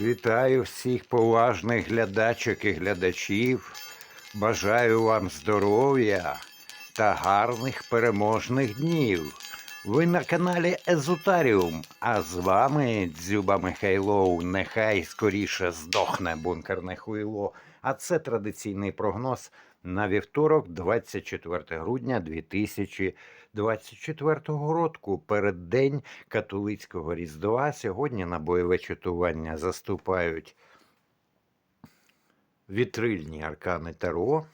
Вітаю всіх поважних глядачок і глядачів. Бажаю вам здоров'я та гарних переможних днів. Ви на каналі Езотаріум, а з вами Дзюба Михайлов. Нехай скоріше здохне бункерне хуйло. А це традиційний прогноз на вівторок, 24 грудня 2024 року. Переддень католицького Різдва. Сьогодні на бойове чатування заступають вітрильні аркани Таро.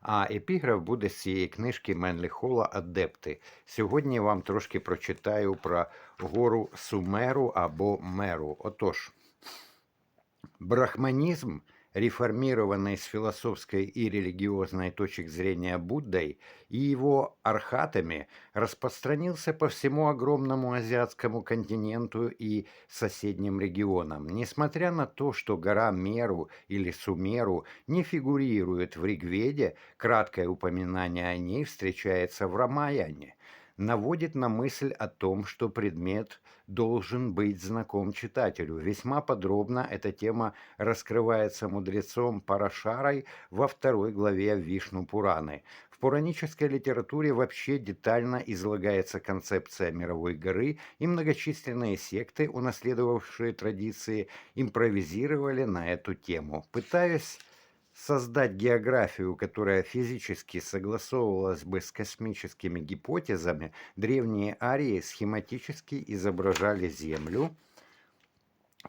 А епіграф буде з цієї книжки Менлі Хола Адепти. Сьогодні вам трошки прочитаю про гору Сумеру або Меру. Отож, брахманизм, реформированный с философской и религиозной точек зрения Буддой и его архатами, распространился по всему огромному азиатскому континенту и соседним регионам. Несмотря на то, что гора Меру или Сумеру не фигурирует в Ригведе, краткое упоминание о ней встречается в Рамаяне наводит на мысль о том, что предмет должен быть знаком читателю. Весьма подробно эта тема раскрывается мудрецом Парашарой во второй главе Вишну Пураны. В пуранической литературе вообще детально излагается концепция мировой горы, и многочисленные секты, унаследовавшие традиции, импровизировали на эту тему. Пытаясь создать географию, которая физически согласовывалась бы с космическими гипотезами, древние арии схематически изображали Землю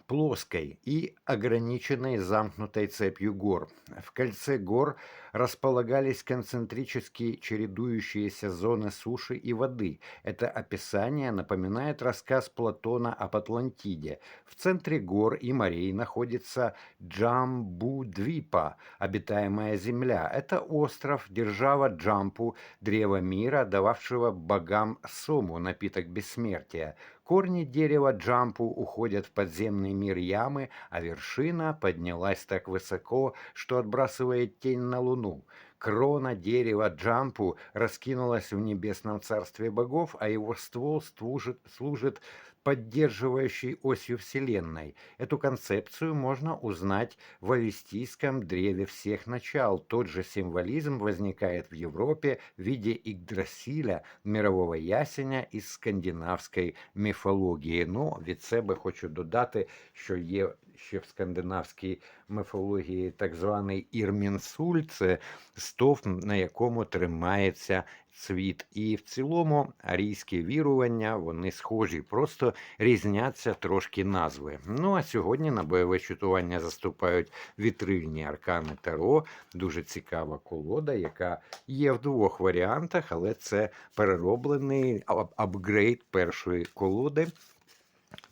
плоской и ограниченной замкнутой цепью гор. В кольце гор располагались концентрически чередующиеся зоны суши и воды. Это описание напоминает рассказ Платона об Атлантиде. В центре гор и морей находится Джамбудвипа, обитаемая земля. Это остров, держава Джампу, древа мира, дававшего богам Сому, напиток бессмертия. Корни дерева Джампу уходят в подземный мир ямы, а вершина поднялась так высоко, что отбрасывает тень на луну. Крона дерева Джампу раскинулась в небесном царстве богов, а его ствол служит, служит поддерживающей осью Вселенной. Эту концепцию можно узнать в авестийском древе всех начал. Тот же символизм возникает в Европе в виде Игдрасиля, мирового ясеня із скандинавської міфології. Ну, від себе хочу додати, що є ще в скандинавській міфології так званий Ірмінсуль, це стовп, на якому тримається світ. І в цілому арійські вірування вони схожі, просто різняться трошки назви. Ну а сьогодні на бойове чутування заступають вітрильні аркани Таро. Дуже цікава колода, яка є в двох варіантах, але це перероблений апгрейд першої колоди.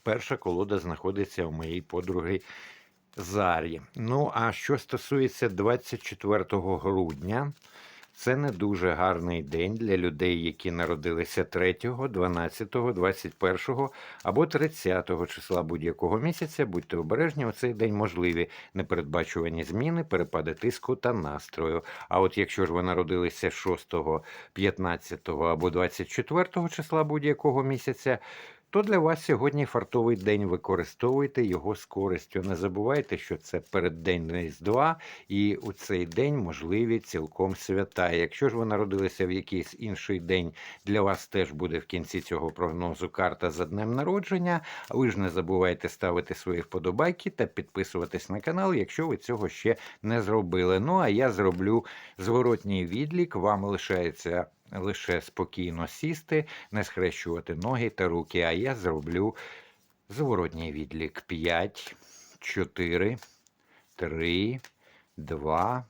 Перша колода знаходиться у моїй подруги Зарі. Ну, а що стосується 24 грудня, це не дуже гарний день для людей, які народилися 3, 12, 21 або 30 числа будь-якого місяця. Будьте обережні, у цей день можливі непередбачувані зміни, перепади тиску та настрою. А от якщо ж ви народилися 6, 15 або 24 числа будь-якого місяця, то для вас сьогодні фартовий день. Використовуйте його з користю. Не забувайте, що це переддень Різдва, і у цей день можливі цілком свята. Якщо ж ви народилися в якийсь інший день, для вас теж буде в кінці цього прогнозу карта за днем народження. А ви ж не забувайте ставити свої вподобайки та підписуватись на канал, якщо ви цього ще не зробили. Ну а я зроблю зворотній відлік. Вам лишається лише спокійно сісти, не схрещувати ноги та руки, а я зроблю зворотній відлік. 5, 4, 3, 2,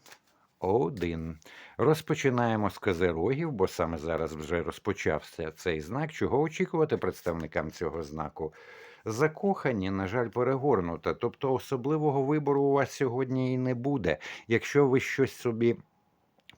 1. Розпочинаємо з козерогів, бо саме зараз вже розпочався цей знак. Чого очікувати представникам цього знаку? Закохані, на жаль, перегорнуто. Тобто особливого вибору у вас сьогодні і не буде. Якщо ви щось собі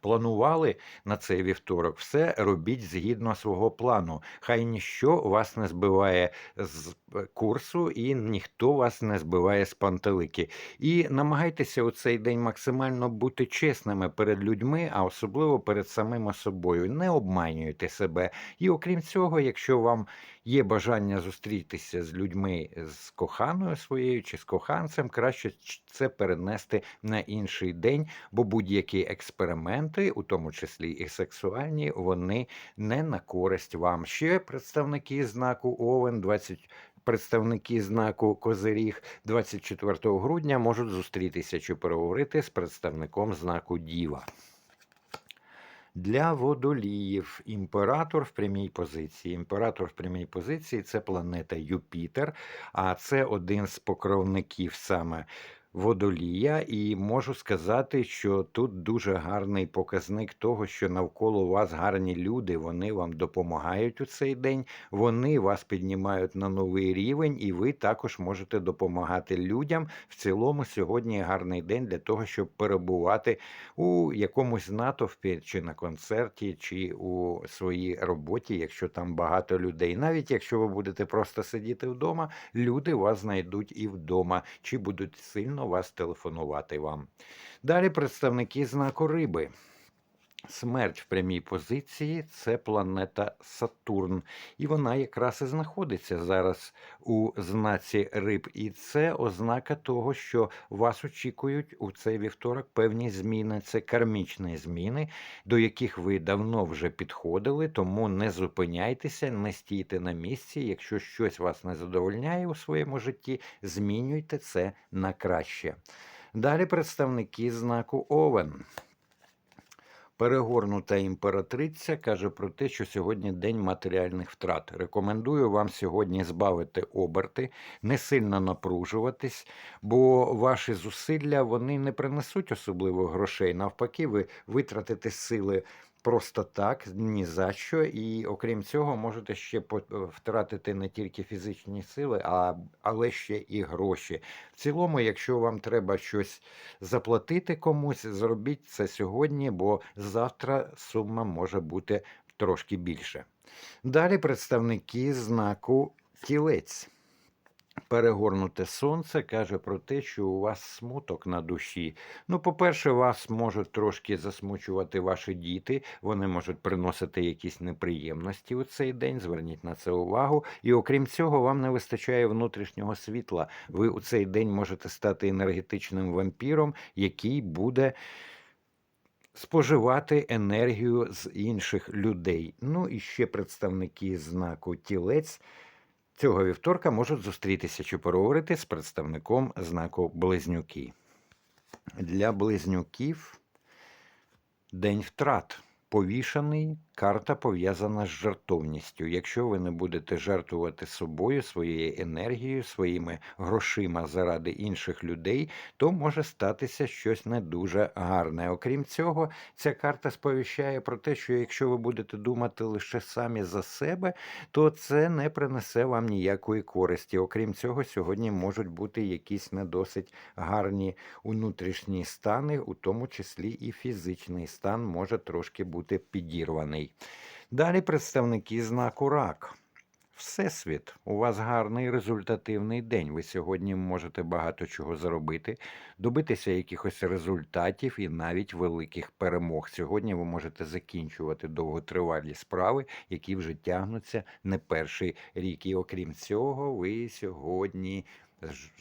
планували на цей вівторок, все робіть згідно свого плану. Хай ніщо вас не збиває з е, курсу, і ніхто вас не збиває з пантелики. І намагайтеся у цей день максимально бути чесними перед людьми, а особливо перед самими собою. Не обманюйте себе. І окрім цього, якщо вам є бажання зустрітися з людьми з коханою своєю чи з коханцем, краще це перенести на інший день, бо будь-які експерименти, у тому числі і сексуальні, вони не на користь вам. Ще представники знаку Овен 20 Представники знаку Козиріг 24 грудня можуть зустрітися чи переговорити з представником знаку Діва. Для водоліїв імператор в прямій позиції. Імператор в прямій позиції це планета Юпітер, а це один з покровників саме водолія, і можу сказати, що тут дуже гарний показник того, що навколо вас гарні люди, вони вам допомагають у цей день, вони вас піднімають на новий рівень, і ви також можете допомагати людям. В цілому сьогодні гарний день для того, щоб перебувати у якомусь натовпі, чи на концерті, чи у своїй роботі, якщо там багато людей. Навіть якщо ви будете просто сидіти вдома, люди вас знайдуть і вдома, чи будуть сильно вас телефонувати вам. Далі представники знаку риби. Смерть в прямій позиції це планета Сатурн, і вона якраз і знаходиться зараз у знаці риб. І це ознака того, що вас очікують у цей вівторок певні зміни. Це кармічні зміни, до яких ви давно вже підходили, тому не зупиняйтеся, не стійте на місці. Якщо щось вас не задовольняє у своєму житті, змінюйте це на краще. Далі представники знаку Овен. Перегорнута імператриця каже про те, що сьогодні день матеріальних втрат. Рекомендую вам сьогодні збавити оберти, не сильно напружуватись, бо ваші зусилля вони не принесуть особливо грошей. Навпаки, ви витратите сили просто так, ні за що. І окрім цього, можете ще втратити не тільки фізичні сили, а, але ще і гроші. В цілому, якщо вам треба щось заплатити комусь, зробіть це сьогодні, бо завтра сума може бути трошки більше. Далі представники знаку тілець. Перегорнуте сонце каже про те, що у вас смуток на душі. Ну, по-перше, вас можуть трошки засмучувати ваші діти, вони можуть приносити якісь неприємності у цей день. Зверніть на це увагу. І окрім цього, вам не вистачає внутрішнього світла. Ви у цей день можете стати енергетичним вампіром, який буде. Споживати енергію з інших людей. Ну і ще представники знаку тілець Цього вівторка можуть зустрітися чи поговорити з представником знаку Близнюки. Для близнюків день втрат повішаний Карта пов'язана з жертовністю. Якщо ви не будете жертвувати собою, своєю енергією, своїми грошима заради інших людей, то може статися щось не дуже гарне. Окрім цього, ця карта сповіщає про те, що якщо ви будете думати лише самі за себе, то це не принесе вам ніякої користі. Окрім цього, сьогодні можуть бути якісь не досить гарні внутрішні стани, у тому числі і фізичний стан може трошки бути підірваний. Далі представники знаку рак. Всесвіт, у вас гарний результативний день. Ви сьогодні можете багато чого зробити, добитися якихось результатів і навіть великих перемог. Сьогодні ви можете закінчувати довготривалі справи, які вже тягнуться не перший рік. І окрім цього, ви сьогодні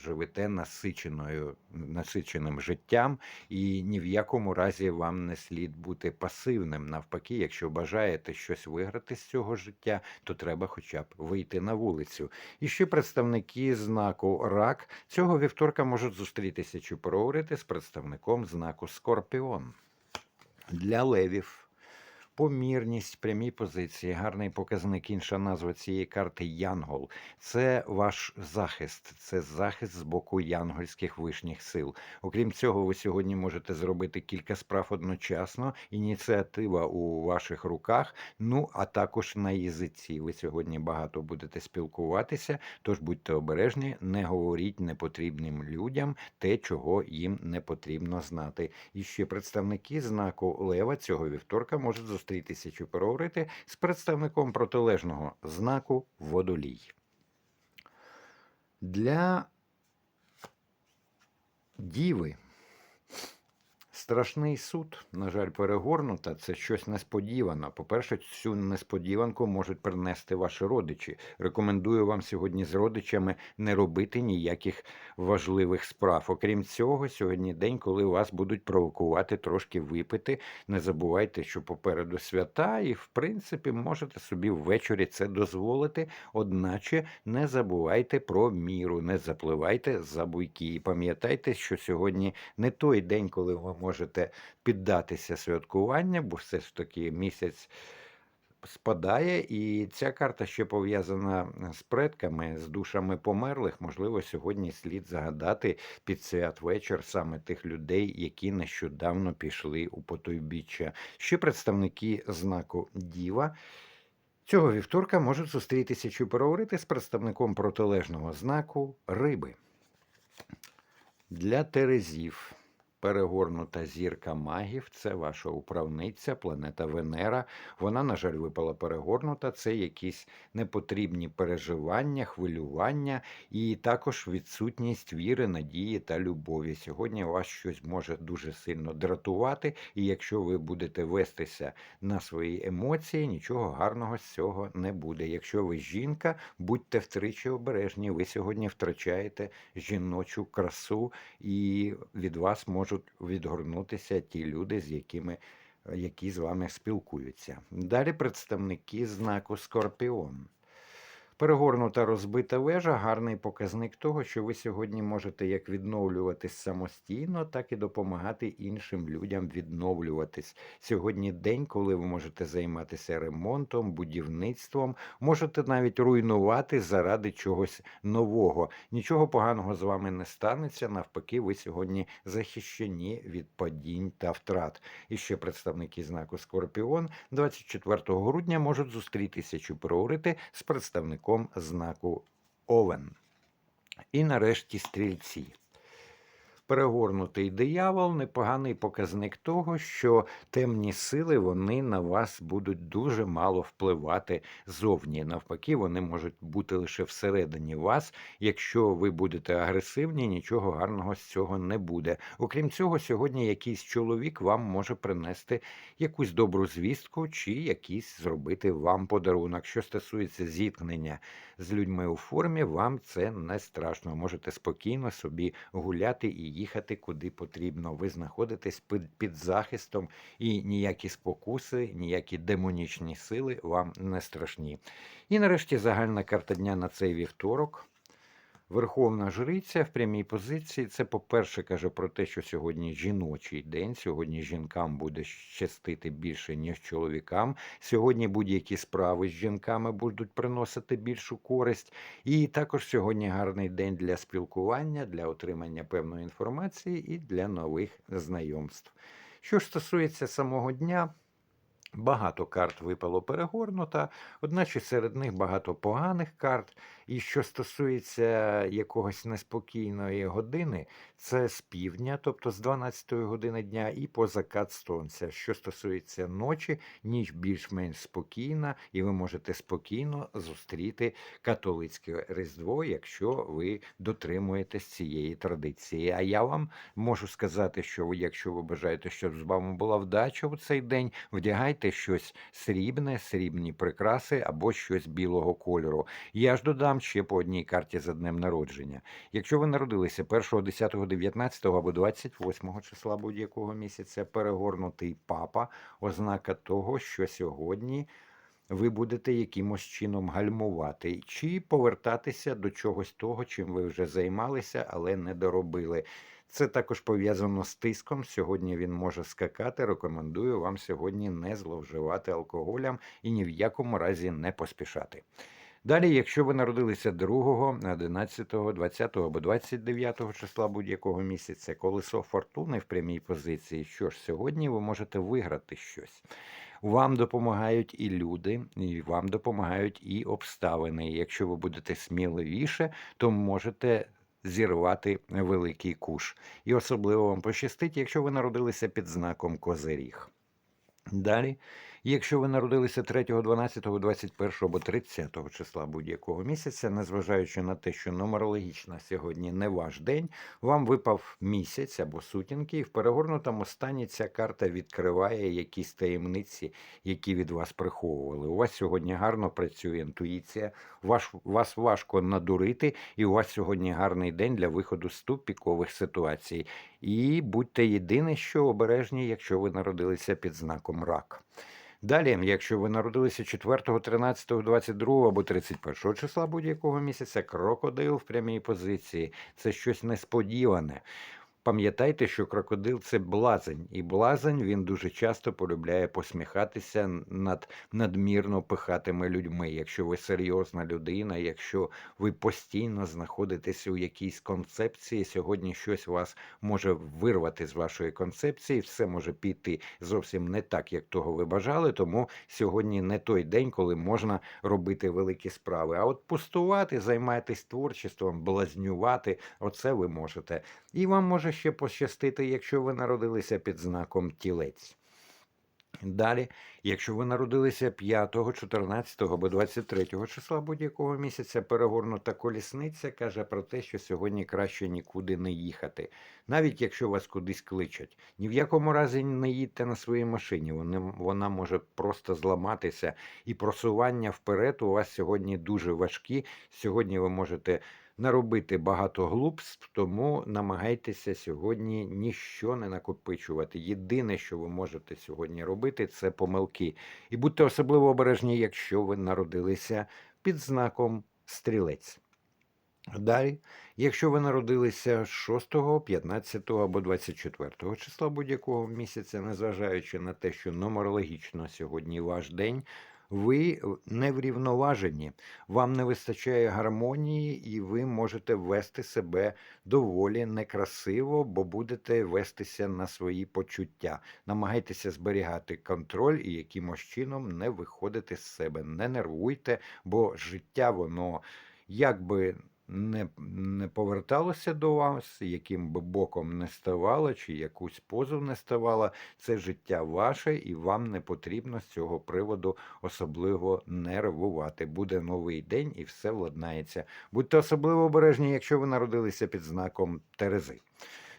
живете насиченою, насиченим життям, і ні в якому разі вам не слід бути пасивним. Навпаки, якщо бажаєте щось виграти з цього життя, то треба хоча б вийти на вулицю. І ще представники знаку рак цього вівторка можуть зустрітися чи поговорити з представником знаку Скорпіон для левів. Помірність прямій позиції, гарний показник. Інша назва цієї карти Янгол. Це ваш захист, це захист з боку янгольських вишніх сил. Окрім цього, ви сьогодні можете зробити кілька справ одночасно. Ініціатива у ваших руках. Ну а також на язиці. Ви сьогодні багато будете спілкуватися, тож будьте обережні, не говоріть непотрібним людям те, чого їм не потрібно знати. І ще представники знаку Лева цього вівторка можуть зустрітися чи переговорити з представником протилежного знаку Водолій. Для Діви Страшний суд, на жаль, перегорнута це щось несподівано. По-перше, цю несподіванку можуть принести ваші родичі. Рекомендую вам сьогодні з родичами не робити ніяких важливих справ. Окрім цього, сьогодні день, коли вас будуть провокувати трошки випити. Не забувайте, що попереду свята, і в принципі можете собі ввечері це дозволити. Одначе не забувайте про міру, не запливайте за буйки. І пам'ятайте, що сьогодні не той день, коли ви можете піддатися святкуванню, бо все ж таки місяць спадає, і ця карта ще пов'язана з предками, з душами померлих. Можливо, сьогодні слід загадати під святвечір саме тих людей, які нещодавно пішли у потойбіччя. Ще представники знаку Діва. Цього вівторка можуть зустрітися чи переговорити з представником протилежного знаку риби. Для Терезів перегорнута зірка магів це ваша управниця, планета Венера. Вона, на жаль, випала перегорнута. Це якісь непотрібні переживання, хвилювання і також відсутність віри, надії та любові. Сьогодні вас щось може дуже сильно дратувати, і якщо ви будете вестися на свої емоції, нічого гарного з цього не буде. Якщо ви жінка, будьте втричі обережні. Ви сьогодні втрачаєте жіночу красу, і від вас можуть відгорнутися ті люди, з якими які з вами спілкуються. Далі представники знаку Скорпіон. Перегорнута розбита вежа гарний показник того, що ви сьогодні можете як відновлюватись самостійно, так і допомагати іншим людям відновлюватись. Сьогодні день, коли ви можете займатися ремонтом, будівництвом, можете навіть руйнувати заради чогось нового. Нічого поганого з вами не станеться. Навпаки, ви сьогодні захищені від падінь та втрат. І ще представники знаку Скорпіон 24 грудня можуть зустрітися чи проговорити з представником знаку Овен. І нарешті стрільці. Перегорнутий диявол непоганий показник того, що темні сили вони на вас будуть дуже мало впливати зовні. Навпаки, вони можуть бути лише всередині вас. Якщо ви будете агресивні, нічого гарного з цього не буде. Окрім цього, сьогодні якийсь чоловік вам може принести якусь добру звістку чи якийсь зробити вам подарунок. Що стосується зіткнення з людьми у формі, вам це не страшно. Можете спокійно собі гуляти і їхати куди потрібно. Ви знаходитесь під, під захистом, і ніякі спокуси, ніякі демонічні сили вам не страшні. І нарешті загальна карта дня на цей вівторок. Верховна жриця в прямій позиції. Це, по-перше, каже про те, що сьогодні жіночий день. Сьогодні жінкам буде щастити більше, ніж чоловікам. Сьогодні будь-які справи з жінками будуть приносити більшу користь. І також сьогодні гарний день для спілкування, для отримання певної інформації і для нових знайомств. Що ж стосується самого дня. Багато карт випало перегорнута, одначе серед них багато поганих карт. І що стосується якогось неспокійної години, це з півдня, тобто з 12 години дня, і по закат сонця. Що стосується ночі, ніч більш-менш спокійна, і ви можете спокійно зустріти католицьке Різдво, якщо ви дотримуєтесь цієї традиції. А я вам можу сказати, що ви, якщо ви бажаєте, щоб з вами була вдача у цей день, вдягайте щось срібне, срібні прикраси або щось білого кольору. Я ж додам ще по одній карті за днем народження. Якщо ви народилися 1, 10, 19 або 28 числа будь-якого місяця, перегорнутий папа, ознака того, що сьогодні. Ви будете якимось чином гальмувати чи повертатися до чогось того, чим ви вже займалися, але не доробили. Це також пов'язано з тиском. Сьогодні він може скакати. Рекомендую вам сьогодні не зловживати алкоголем і ні в якому разі не поспішати. Далі, якщо ви народилися 2, 11, 20 або 29 числа будь-якого місяця, колесо фортуни в прямій позиції, що ж сьогодні ви можете виграти щось. Вам допомагають і люди, і вам допомагають і обставини. Якщо ви будете сміливіше, то можете зірвати великий куш. І особливо вам пощастить, якщо ви народилися під знаком Козиріг. Далі, якщо ви народилися 3, 12, 21 або 30 числа будь-якого місяця, незважаючи на те, що нумерологічно сьогодні не ваш день, вам випав місяць або сутінки, і в перегорнутому стані ця карта відкриває якісь таємниці, які від вас приховували. У вас сьогодні гарно працює інтуїція, ваш, вас важко надурити, і у вас сьогодні гарний день для виходу з тупікових ситуацій. І будьте єдине, що обережні, якщо ви народилися під знаком рак. Далі, якщо ви народилися 4, 13, 22 або 31 числа будь-якого місяця, крокодил в прямій позиції це щось несподіване. Пам'ятайте, що крокодил це блазень, і блазень він дуже часто полюбляє посміхатися над надмірно пихатими людьми. Якщо ви серйозна людина, якщо ви постійно знаходитеся у якійсь концепції, сьогодні щось вас може вирвати з вашої концепції, все може піти зовсім не так, як того ви бажали. Тому сьогодні не той день, коли можна робити великі справи. А от пустувати, займайтесь творчеством, блазнювати, оце ви можете. І вам може ще пощастити, якщо ви народилися під знаком тілець. Далі, якщо ви народилися 5, 14 або 23 числа будь-якого місяця, перегорнута колісниця каже про те, що сьогодні краще нікуди не їхати, навіть якщо вас кудись кличуть. Ні в якому разі не їдьте на своїй машині, вона може просто зламатися, і просування вперед у вас сьогодні дуже важкі. Сьогодні ви можете наробити багато глупств, тому намагайтеся сьогодні ніщо не накопичувати. Єдине, що ви можете сьогодні робити, це помилки. І будьте особливо обережні, якщо ви народилися під знаком стрілець. Далі, якщо ви народилися 6, 15 або 24 числа будь-якого місяця, незважаючи на те, що номерологічно сьогодні ваш день, ви не врівноважені, вам не вистачає гармонії, і ви можете вести себе доволі некрасиво, бо будете вестися на свої почуття. Намагайтеся зберігати контроль і якимось чином не виходити з себе. Не нервуйте, бо життя воно якби не не поверталося до вас, яким би боком не ставало, чи якусь позов не ставало, це життя ваше, і вам не потрібно з цього приводу особливо нервувати. Буде новий день і все владнається. Будьте особливо обережні, якщо ви народилися під знаком Терези.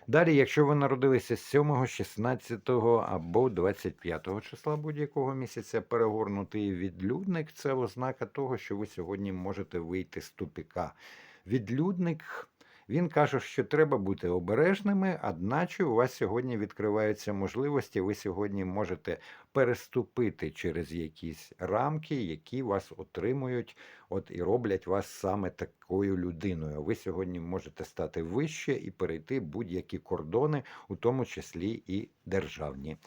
Далі, якщо ви народилися 7, 16 або 25 числа будь-якого місяця, перегорнутий відлюдник це ознака того, що ви сьогодні можете вийти з тупіка відлюдник. Він каже, що треба бути обережними, одначе у вас сьогодні відкриваються можливості, ви сьогодні можете переступити через якісь рамки, які вас отримують, от і роблять вас саме такою людиною. Ви сьогодні можете стати вище і перейти будь-які кордони, у тому числі і державні.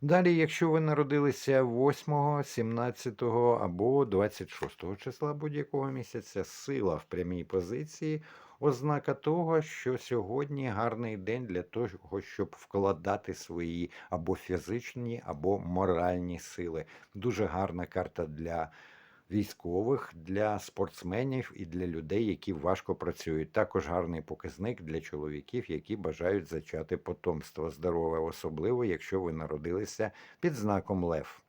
Далі, якщо ви народилися 8, 17 або 26 числа будь-якого місяця, сила в прямій позиції ознака того, що сьогодні гарний день для того, щоб вкладати свої або фізичні, або моральні сили. Дуже гарна карта для військових, для спортсменів і для людей, які важко працюють. Також гарний показник для чоловіків, які бажають зачати потомство здорове, особливо якщо ви народилися під знаком Лев.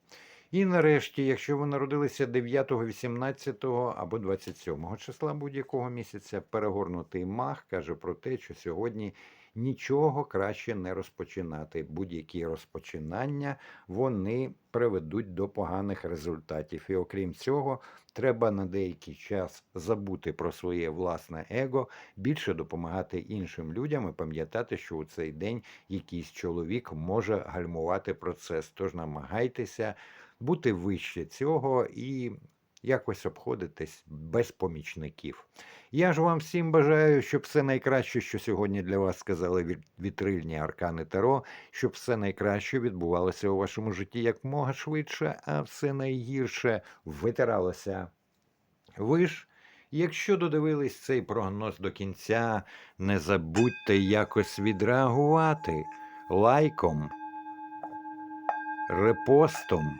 І нарешті, якщо ви народилися 9, 18 або 27 числа будь-якого місяця, перегорнутий мах каже про те, що сьогодні нічого краще не розпочинати. Будь-які розпочинання вони приведуть до поганих результатів. І окрім цього, треба на деякий час забути про своє власне его, більше допомагати іншим людям і пам'ятати, що у цей день якийсь чоловік може гальмувати процес. Тож намагайтеся бути вище цього і якось обходитесь без помічників. Я ж вам всім бажаю, щоб все найкраще, що сьогодні для вас сказали вітрильні аркани Таро, щоб все найкраще відбувалося у вашому житті якмога швидше, а все найгірше витиралося. Ви ж, якщо додивились цей прогноз до кінця, не забудьте якось відреагувати лайком, репостом,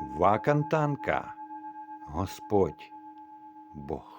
Вакантанка, Господь Бог.